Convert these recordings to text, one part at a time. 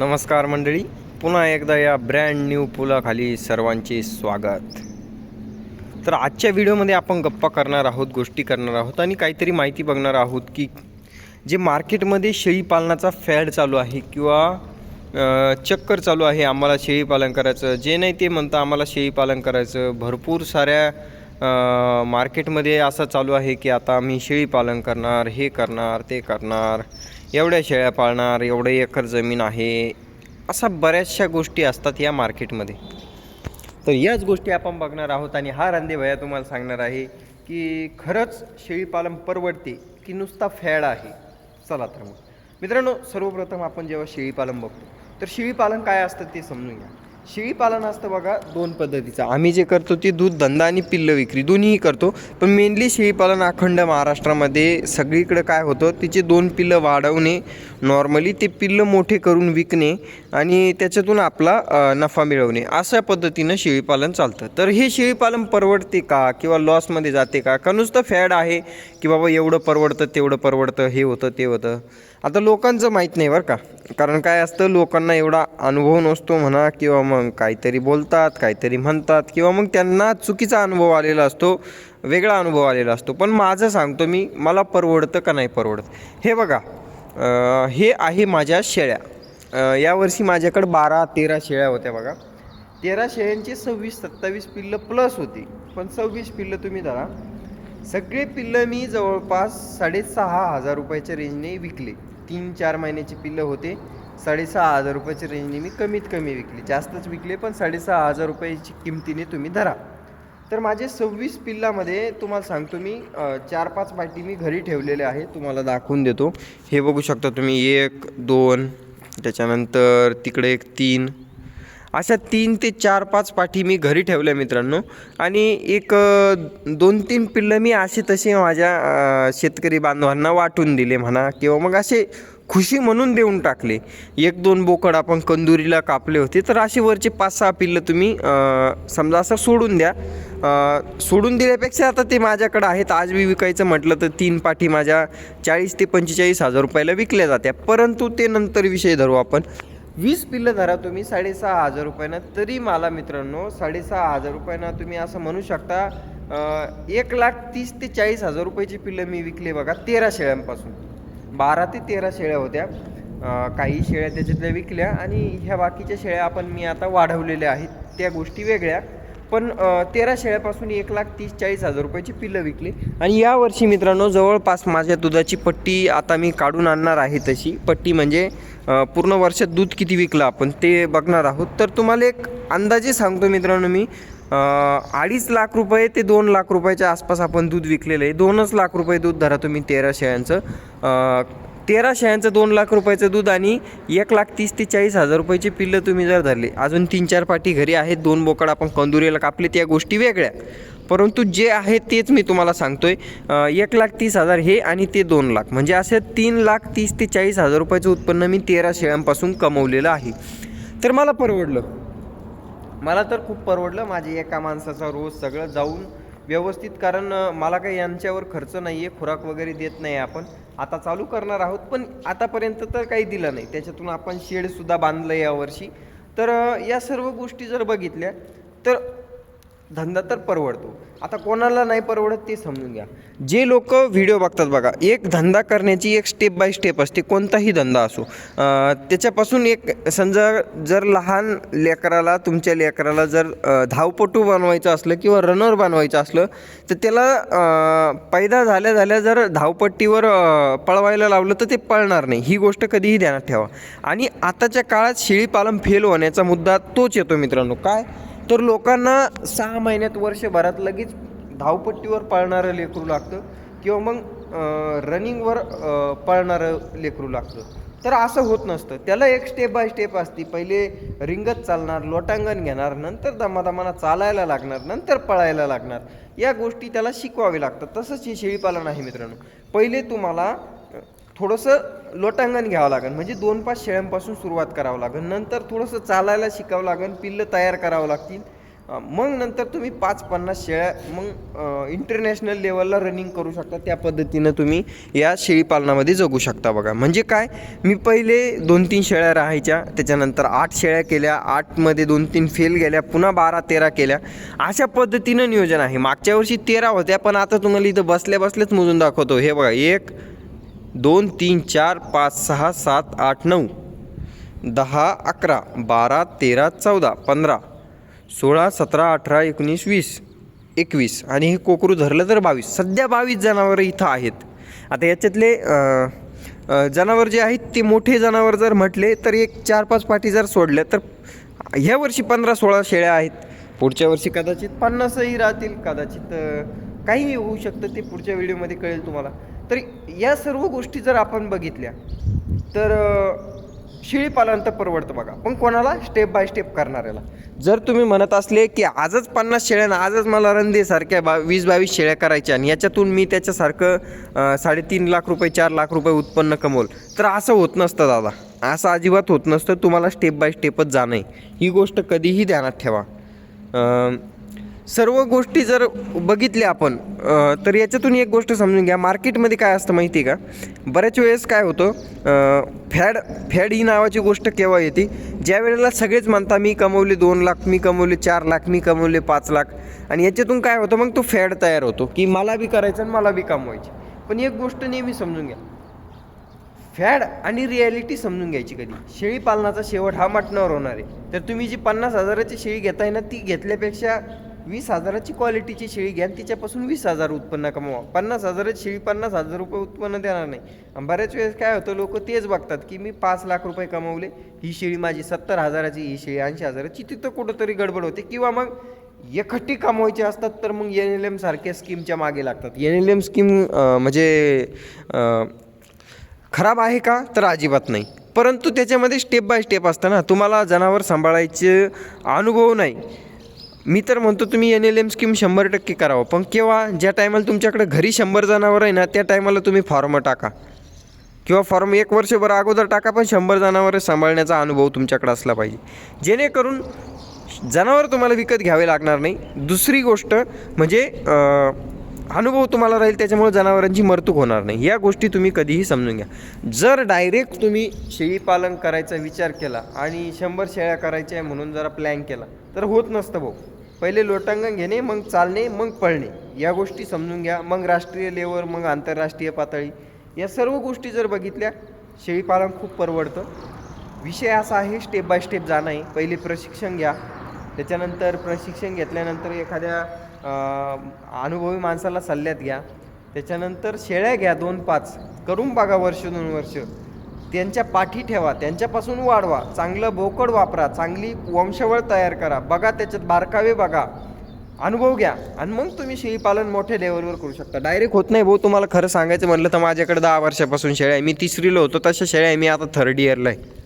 नमस्कार मंडळी पुन्हा एकदा या ब्रँड न्यू पुलाखाली सर्वांचे स्वागत. तर आजच्या व्हिडिओमध्ये आपण गप्पा करणार आहोत गोष्टी करणार आहोत आणि काहीतरी माहिती बघणार आहोत की जे मार्केटमध्ये शेळीपालनाचा फॅड चालू आहे किंवा चक्कर चालू आहे आम्हाला शेळीपालन करायचं जे नाही ते म्हणतं आम्हाला शेळीपालन करायचं भरपूर साऱ्या मार्केटमध्ये असं चालू आहे की आता आम्ही शेळी पालन करणार हे करणार ते करणार एवढ्या शेळ्या पाळणार एवढे एकर जमीन आहे अशा बऱ्याचशा गोष्टी असतात या मार्केटमध्ये. तर याच गोष्टी आपण बघणार आहोत आणि हा रांदे भैया तुम्हाला सांगणार आहे की खरंच शेळीपालन परवडते की नुसता फॅड आहे? चला तर मग. मित्रांनो सर्वप्रथम आपण जेव्हा शेळीपालन बघतो तर शेळीपालन काय असतं ते समजून घ्या. शेळीपालन असतं बघा दोन पद्धतीचं. आम्ही जे करतो ते दूध धंदा आणि पिल्लं विक्री. दोन्हीही करतो. पण मेनली शेळीपालन अखंड महाराष्ट्रामध्ये सगळीकडे काय होतं तिचे दोन पिल्लं वाढवणे नॉर्मली ते पिल्लं मोठे करून विकणे आणि त्याच्यातून आपला नफा मिळवणे. अशा पद्धतीनं शेळीपालन चालतं. तर हे शेळीपालन परवडते का किंवा लॉसमध्ये जाते का? का नुसतं फॅड आहे की बाबा एवढं परवडतं तेवढं परवडतं हे होतं ते होतं? आता लोकांचं माहीत नाही बरं का. कारण काय असतं लोकांना एवढा अनुभव नसतो म्हणा किंवा मग काहीतरी बोलतात काहीतरी म्हणतात किंवा मग त्यांना चुकीचा अनुभव आलेला असतो वेगळा अनुभव आलेला असतो. पण माझं सांगतो मी मला परवडतं का नाही परवडत? हे बघा हे आहे माझ्या शेळ्या. यावर्षी माझ्याकडे बारा तेरा शेळ्या होत्या बघा. तेरा शेळ्यांची सव्वीस सत्तावीस पिल्लं प्लस होती. पण सव्वीस पिल्लं तुम्ही धरा. सगळे पिल्लं मी जवळपास साडेसहा हजार रुपयाच्या रेंजने विकले. तीन चार महिन्याची पिल्लं होते. साडेसहा हजार रुपयाची रेंजने मी कमीत कमी विकले. जास्तच विकले पण साडेसहा हजार रुपयाची किमतीने तुम्ही धरा. तर माझे सव्वीस पिल्लामध्ये तुम्हाला सांगतो मी चार पाच बाटी मी घरी ठेवलेले आहे. तुम्हाला दाखवून देतो. हे बघू शकता तुम्ही एक दोन त्याच्यानंतर तिकडे एक तीन अशा तीन ते चार पाच पाठी मी घरी ठेवल्या मित्रांनो. आणि एक दोन तीन पिल्लं मी असे तसे माझ्या शेतकरी बांधवांना वाटून दिले म्हणा किंवा मग असे खुशी म्हणून देऊन टाकले. एक दोन बोकड आपण कंदुरीला कापले होते तर असे वरचे पाच सहा पिल्लं तुम्ही समजा असं सोडून द्या. सोडून दिल्यापेक्षा आता ते माझ्याकडं आहेत. आज मी विकायचं म्हटलं तर तीन पाठी माझ्या चाळीस ते पंचेचाळीस हजार रुपयाला विकल्या जात्या. परंतु ते नंतर विषय धरू आपण. वीस पिल्लं धरा तुम्ही साडेसहा हजार रुपयानं. तरी मला मित्रांनो साडेसहा हजार रुपयानं तुम्ही असं म्हणू शकता एक लाख तीस ते चाळीस हजार रुपयाची पिल्लं मी विकले बघा तेरा शेळ्यांपासून. बारा ते तेरा शेळ्या होत्या. काही शेळ्या त्याच्यातल्या विकल्या आणि ह्या बाकीच्या शेळ्या आपण मी आता वाढवलेल्या आहेत. त्या गोष्टी वेगळ्या. पण तेरा शेळ्यापासून एक लाख तीस चाळीस हजार रुपयाची पिल्लं विकली. आणि यावर्षी मित्रांनो जवळपास माझ्या दुधाची पट्टी आता मी काढून आणणार आहे तशी. पट्टी म्हणजे पूर्ण वर्षात दूध किती विकलं आपण ते बघणार आहोत. तर तुम्हाला एक अंदाजे सांगतो मित्रांनो मी अडीच लाख रुपये ते दोन लाख रुपयाच्या आसपास आपण दूध विकलेलं आहे. दोनच लाख रुपये दूध धरा तुम्ही तेरा शेळ्यांचं. तेरा शेळ्यांचं दोन लाख रुपयाचं दूध आणि एक लाख तीस ते चाळीस हजार रुपयाची पिल्लं तुम्ही जर धरले अजून तीन चार पाठी घरी आहेत दोन बोकड आपण कंदुरीला कापले त्या गोष्टी वेगळ्या. परंतु जे आहे तेच मी तुम्हाला सांगतोय. एक लाख तीस हजार हे आणि ते दोन लाख. म्हणजे असे तीन लाख तीस ते चाळीस हजार रुपयाचं उत्पन्न मी तेरा शेळ्यांपासून कमवलेलं आहे. तर मला परवडलं. मला तर खूप परवडलं. माझे एका माणसाचा रोज सगळं जाऊन व्यवस्थित कारण मला काही यांच्यावर खर्च नाही आहे खुराक वगैरे देत नाही आपण. आता चालू करणार आहोत पण आतापर्यंत तर काही दिलं नाही. त्याच्यातून आपण शेडसुद्धा बांधलं यावर्षी. तर या सर्व गोष्टी जर बघितल्या तर धंदा तर परवडतो. आता कोणाला नाही परवडत ते समजून घ्या. जे लोक व्हिडिओ बघतात बघा एक धंदा करण्याची एक स्टेप बाय स्टेप असते कोणताही धंदा असो. त्याच्यापासून एक समजा जर लहान लेकराला तुमच्या लेकराला जर धावपटू बनवायचं असलं किंवा रनर बनवायचं असलं तर त्याला पैदा झाल्या झाल्या जर धावपट्टीवर पळवायला लावलं तर ते पळणार नाही. ही गोष्ट कधीही ध्यानात ठेवा. आणि आताच्या काळात शेळीपालन फेल होण्याचा मुद्दा तोच येतो मित्रांनो. काय? तर लोकांना सहा महिन्यात वर्षभरात लगेच धावपट्टीवर पळणारं लेकरू लागतं किंवा मग रनिंगवर पळणारं लेकरू लागतं. तर असं होत नसतं. त्याला एक स्टेप बाय स्टेप असते. पहिले रिंगत चालणार लोटांगण घेणार नंतर दमादमाना चालायला लागणार नंतर पळायला लागणार. या गोष्टी त्याला शिकवावे लागतात. तसंच हे शेळीपालन आहे मित्रांनो. पहिले तुम्हाला थोडंसं लोटांगण घ्यावं लागेल. म्हणजे दोन पाच शेळ्यांपासून सुरुवात करावं लागेल. नंतर थोडंसं चालायला शिकावं लागेल पिल्लं तयार करावं लागतील. मग नंतर तुम्ही पाच पन्नास शेळ्या मग इंटरनॅशनल लेवलला रनिंग करू शकता. त्या पद्धतीनं तुम्ही या शेळीपालनामध्ये जगू शकता बघा. म्हणजे काय? मी पहिले दोन तीन शेळ्या राहायच्या. त्याच्यानंतर आठ शेळ्या केल्या. आठमध्ये दोन तीन फेल गेल्या. पुन्हा बारा तेरा केल्या. अशा पद्धतीनं नियोजन आहे. मागच्या वर्षी तेरा होत्या पण आता तुम्हाला इथं बसल्या बसल्याच मोजून दाखवतो. हे बघा एक दोन तीन चार पाच सहा सात आठ नऊ दहा अकरा बारा तेरा चौदा पंधरा सोळा सतरा अठरा एकोणीस वीस एकवीस आणि हे कोकरू धरलं तर बावीस. सध्या बावीस जनावरं इथं आहेत. आता याच्यातले जनावर जे आहेत ते मोठे जनावर जर म्हटले तर एक चार पाच पाठी जर सोडल्या तर ह्या वर्षी पंधरा सोळा शेळ्या आहेत. पुढच्या वर्षी कदाचित पन्नासही राहतील कदाचित काहीही होऊ शकतं ते पुढच्या व्हिडिओमध्ये कळेल तुम्हाला. तर या सर्व गोष्टी जर आपण बघितल्या तर शिळी शेळीपालन तर परवडतं बघा. पण कोणाला? स्टेप बाय स्टेप करणाऱ्याला. जर तुम्ही म्हणत असले की आजच पन्नास शेळ्या ना आजच मला रंदे सारख्या बा वीस बावीस शेळ्या करायच्या आणि याच्यातून मी त्याच्यासारखं साडेतीन लाख रुपये चार लाख रुपये उत्पन्न कमवल तर असं होत नसतं दादा. असं अजिबात होत नसतं. तुम्हाला स्टेप बाय स्टेपच जाणं ही गोष्ट कधीही ध्यानात ठेवा. सर्व गोष्टी जर बघितल्या आपण तर याच्यातून एक गोष्ट समजून घ्या. मार्केटमध्ये काय असतं माहिती आहे का? बऱ्याच वेळेस काय होतं फॅड फॅड ही नावाची गोष्ट केव्हा येते? ज्या वेळेला सगळेच म्हणता मी कमवले दोन लाख मी कमवले चार लाख मी कमवले पाच लाख आणि याच्यातून काय होतं मग तो फॅड तयार होतो की मला बी करायचं आणि मला बी कमवायची. पण एक गोष्ट नेहमी समजून घ्या. फॅड आणि रिॲलिटी समजून घ्यायची कधी? शेळी पालनाचा शेवट हा मटणावर होणार आहे. तर तुम्ही जी पन्नास हजाराची शेळी घेताय ना ती घेतल्यापेक्षा वीस हजाराची क्वालिटीची शेळी घ्या तिच्यापासून वीस हजार उत्पन्न कमवा. पन्नास हजाराची शेळी पन्नास हजार रुपये उत्पन्न देणार नाही. आणि बऱ्याच वेळेस काय होतं लोक तेच बघतात की मी पाच लाख रुपये कमवले ही शेळी माझी सत्तर हजाराची ही शेळी ऐंशी हजाराची तिथं कुठंतरी गडबड होते. किंवा मग एकखट्टी कमवायची असतात तर मग एन एल एम सारख्या स्कीमच्या मागे लागतात. एन एल एम स्कीम म्हणजे खराब आहे का? तर अजिबात नाही. परंतु त्याच्यामध्ये स्टेप बाय स्टेप असतं ना. तुम्हाला जनावर सांभाळायचे अनुभव नाही. मी तर म्हणतो तुम्ही एन एल एम स्कीम शंभर टक्के करावं. पण केव्हा ज्या टायमाला तुमच्याकडे घरी शंभर जनावर आहे ना त्या टायमाला तुम्ही फॉर्म टाका. किंवा फॉर्म एक वर्षभर अगोदर टाका पण शंभर जनावर सांभाळण्याचा अनुभव तुमच्याकडे असला पाहिजे. जेणेकरून जनावर तुम्हाला विकत घ्यावे लागणार नाही. दुसरी गोष्ट म्हणजे अनुभव तुम्हाला राहील त्याच्यामुळे जनावरांची मरतूक होणार नाही. या गोष्टी तुम्ही कधीही समजून घ्या. जर डायरेक्ट तुम्ही शेळीपालन करायचा विचार केला आणि शंभर शेळ्या करायच्या आहे म्हणून जरा प्लॅन केला तर होत नसतं भाऊ. पहिले लोटांगण घेणे मग चालणे मग पळणे. या गोष्टी समजून घ्या. मग राष्ट्रीय लेवल मग आंतरराष्ट्रीय पातळी. या सर्व गोष्टी जर बघितल्या शेळीपालन खूप परवडतं. विषय असा आहे स्टेप बाय स्टेप जाणं आहे. पहिले प्रशिक्षण घ्या. त्याच्यानंतर प्रशिक्षण घेतल्यानंतर एखाद्या अनुभवी माणसाला सल्ल्यात घ्या. त्याच्यानंतर शेळ्या घ्या दोन पाच. करून बघा वर्ष दोन वर्ष. त्यांच्या पाठी ठेवा त्यांच्यापासून वाढवा चांगलं बोकड वापरा चांगली वंशवळ तयार करा. बघा त्याच्यात बारकावे बघा. अनुभव घ्या. आणि मग तुम्ही शेळीपालन मोठ्या लेवलवर करू शकता. डायरेक्ट होत नाही भाऊ तुम्हाला खरं सांगायचं म्हणलं तर माझ्याकडे दहा वर्षापासून शेळ्या आहे. मी तिसरीला होतो तशा शेळ्या आहे. मी आता थर्ड इयरला आहे.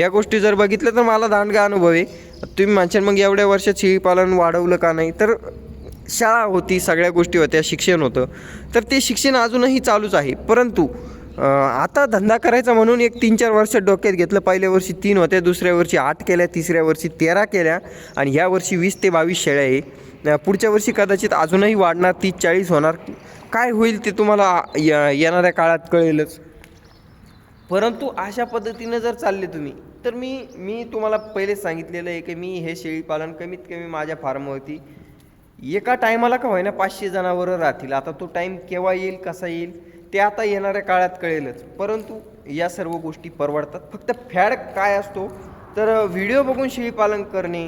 या गोष्टी जर बघितल्या तर मला दांडगा अनुभव आहे. तुम्ही म्हणशाल मग एवढ्या वर्षात शेळीपालन वाढवलं का नाही? तर शाळा होती सगळ्या गोष्टी होत्या शिक्षण होतं. तर ते शिक्षण अजूनही चालूच आहे. परंतु आता धंदा करायचा म्हणून एक तीन चार वर्ष डोक्यात घेतलं. पहिल्या वर्षी तीन होत्या दुसऱ्या वर्षी आठ केल्या तिसऱ्या वर्षी तेरा केल्या आणि ह्या वर्षी वीस ते बावीस शेळ्या आहे. पुढच्या वर्षी कदाचित अजूनही वाढणार तीस चाळीस होणार. काय होईल ते तुम्हाला येणाऱ्या काळात कळेलच. परंतु अशा पद्धतीनं जर चालले तुम्ही तर मी मी तुम्हाला पहिलेच सांगितलेलं आहे की मी हे शेळीपालन कमीत कमी माझ्या फार्मवरती एका टायमाला का होईना पाचशे जनावरं राहतील. आता तो टाईम केव्हा येईल कसा येईल? ते आता येणाऱ्या काळात कळेलच. परंतु या सर्व गोष्टी परवडतात. फक्त फॅड काय असतो? तर व्हिडिओ बघून शेळीपालन करणे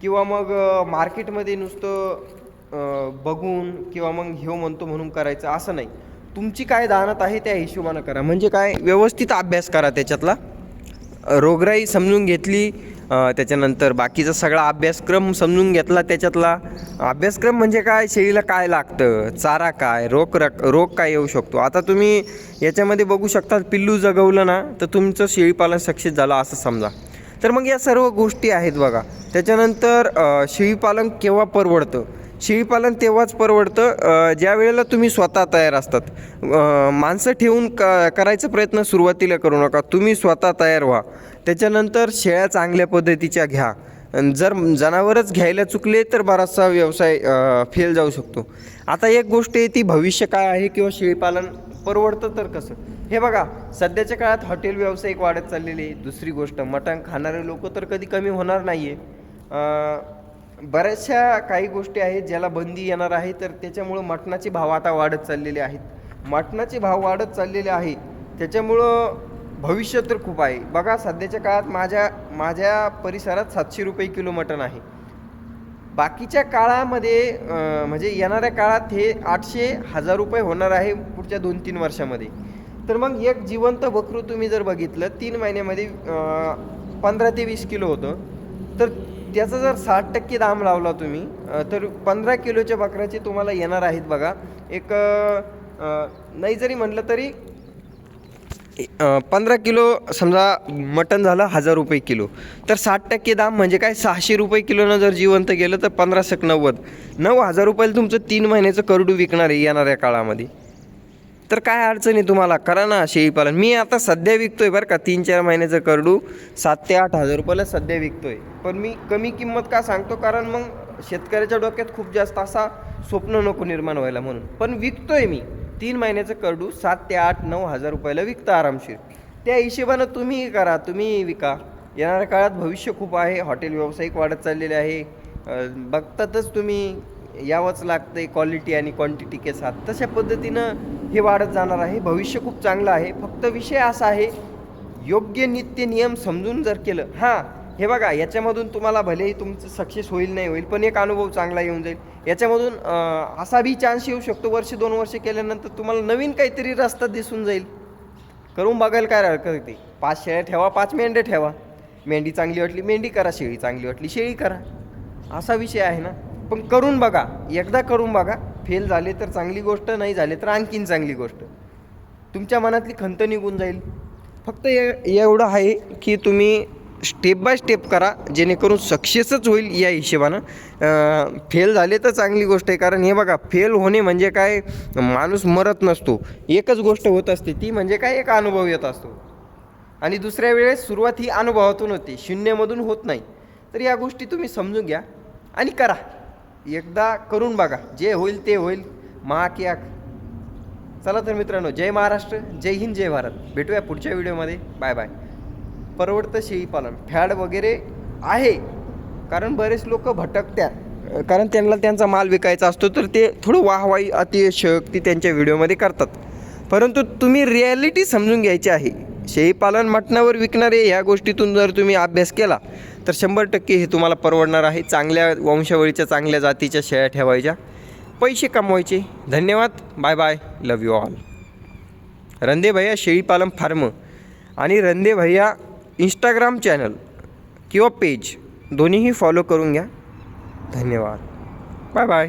किंवा मग मार्केटमध्ये नुसतं बघून किंवा मग ह्यो म्हणतो म्हणून करायचं असं नाही. तुमची काय दानत आहे त्या हिशोबानं करा. म्हणजे काय? व्यवस्थित अभ्यास करा त्याच्यातला. रोगराई समजून घेतली त्याच्यानंतर बाकीचा सगळा अभ्यासक्रम समजून घेतला त्याच्यातला. अभ्यासक्रम म्हणजे काय? शेळीला काय लागतं? चारा काय? रोग रक रोग काय येऊ शकतो? आता तुम्ही याच्यामध्ये बघू शकता पिल्लू जगवलं ना तर तुमचं शेळीपालन सक्सेस झालं असं समजा. तर मग या सर्व गोष्टी आहेत बघा. त्याच्यानंतर शेळीपालन केव्हा परवडतं? शेळीपालन तेव्हाच परवडतं ज्या वेळेला तुम्ही स्वतः तयार असतात. माणसं ठेवून क करायचा प्रयत्न सुरुवातीला करू नका. तुम्ही स्वतः तयार व्हा. त्याच्यानंतर शेळ्या चांगल्या पद्धतीच्या घ्या. जर जनावरच घ्यायला चुकले तर बराचसा व्यवसाय फेल जाऊ शकतो. आता एक गोष्ट आहे ती भविष्य काय आहे किंवा शेळीपालन परवडतं तर कसं? हे बघा सध्याच्या काळात हॉटेल व्यावसायिक वाढत चाललेले आहे. दुसरी गोष्ट मटण खाणारे लोक तर कधी कमी होणार नाही आहे बऱ्याचशा काही गोष्टी आहेत ज्याला बंदी येणार आहे तर त्याच्यामुळं मटणाचे भाव आता वाढत चाललेले आहेत. मटणाचे भाव वाढत चाललेले आहे. त्याच्यामुळं भविष्य तर खूप आहे. बघा सध्याच्या काळात माझ्या माझ्या परिसरात सातशे रुपये किलो मटण आहे. बाकीच्या काळामध्ये म्हणजे येणाऱ्या काळात हे आठशे हजार रुपये होणार आहे पुढच्या दोन तीन वर्षामध्ये. तर मग एक जिवंत बकरू तुम्ही जर बघितलं तीन महिन्यामध्ये पंधरा ते वीस किलो होतं. तर त्याचा जर साठ टक्के दाम लावला तुम्ही तर पंधरा किलोच्या बकऱ्याचे तुम्हाला येणार आहेत बघा. एक नाही जरी म्हटलं तरी पंधरा किलो समजा मटन झालं हजार रुपये किलो. तर साठ टक्के दाम म्हणजे काय? सहाशे रुपये किलोनं जर जिवंत गेलं तर पंधरा सक नव्वद. नऊ हजार रुपयाला तुमचं तीन महिन्याचं करडू विकणार आहे येणाऱ्या काळामध्ये. तर काय अडचण आहे तुम्हाला? करा ना शेळीपालन. मी आता सध्या विकतो आहे बरं का तीन चार महिन्याचं करडू. सात ते आठ हजार रुपयाला सध्या विकतो आहे पण मी कमी किंमत का सांगतो? कारण मग शेतकऱ्याच्या डोक्यात खूप जास्त असा स्वप्न नको निर्माण व्हायला म्हणून. पण विकतो आहे मी. तीन महिन्याचं करडू सात ते आठ नऊ हजार रुपयाला विकता आरामशीर. त्या हिशोबानं तुम्ही करा तुम्ही विका. येणाऱ्या काळात भविष्य खूप आहे हॉटेल व्यावसायिक वाढत चाललेले आहे. बघतातच तुम्ही यावंच लागतं आहे क्वालिटी आणि क्वांटिटी के साथ. तशा पद्धतीनं हे वाढत जाणार आहे भविष्य खूप चांगलं आहे. फक्त विषय असा आहे योग्य नित्य नियम समजून जर केलं हां हे बघा याच्यामधून तुम्हाला भलेही तुमचं सक्सेस होईल नाही होईल पण एक अनुभव चांगला येऊन जाईल. याच्यामधून असा बी चान्स येऊ शकतो वर्ष दोन वर्ष केल्यानंतर तुम्हाला नवीन काहीतरी रस्ता दिसून जाईल. करून बघायला काय हरकत होती पाच शेळ्या ठेवा पाच मेंढ्या ठेवा. मेंढी चांगली वाटली मेंढी करा शेळी चांगली वाटली शेळी करा. असा विषय आहे ना. पण करून बघा एकदा करून बघा. फेल झाले तर चांगली गोष्ट नाही झाले तर आणखीन चांगली गोष्ट. तुमच्या मनातली खंत निघून जाईल. फक्त ए एवढं आहे की तुम्ही स्टेप बाय स्टेप करा जेणेकरून सक्सेसच होईल या हिशोबानं. फेल झाले तर चांगली गोष्ट आहे कारण हे बघा फेल होणे म्हणजे काय? माणूस मरत नसतो. एकच गोष्ट होत असते ती म्हणजे काय? एक अनुभव येत असतो. आणि दुसऱ्या वेळेस सुरुवात ही अनुभवातून होते शून्यमधून होत नाही. तर या गोष्टी तुम्ही समजून घ्या आणि करा. एकदा करून बघा जे होईल ते होईल. माक याक चला तर मित्रांनो जय महाराष्ट्र जय हिंद जय भारत. भेटूया पुढच्या व्हिडिओमध्ये. Bye bye. परवडतं शेळीपालन फॅड वगैरे आहे. कारण बरेच लोक भटकतात कारण त्यांना त्यांचा माल विकायचा असतो तर ते थोडं वाहवाई अतिशयोक्ती त्यांच्या व्हिडिओमध्ये करतात. परंतु तुम्ही रिॲलिटी समजून घ्यायची आहे. शेळीपालन मटणावर विकणारे ह्या गोष्टीतून जर तुम्ही अभ्यास केला तर शंभर टक्के हे तुम्हाला परवडणार आहे. चांगल्या वंशावळीच्या चांगल्या जातीच्या शेळ्या ठेवायच्या. पैसे कमवायचे. धन्यवाद. Bye bye love you all Rande भैया शेळीपालन फार्म. आणि रंदे भैया इंस्टाग्राम चॅनल किंवा पेज दोन्हीही फॉलो करून घ्या. धन्यवाद. Bye bye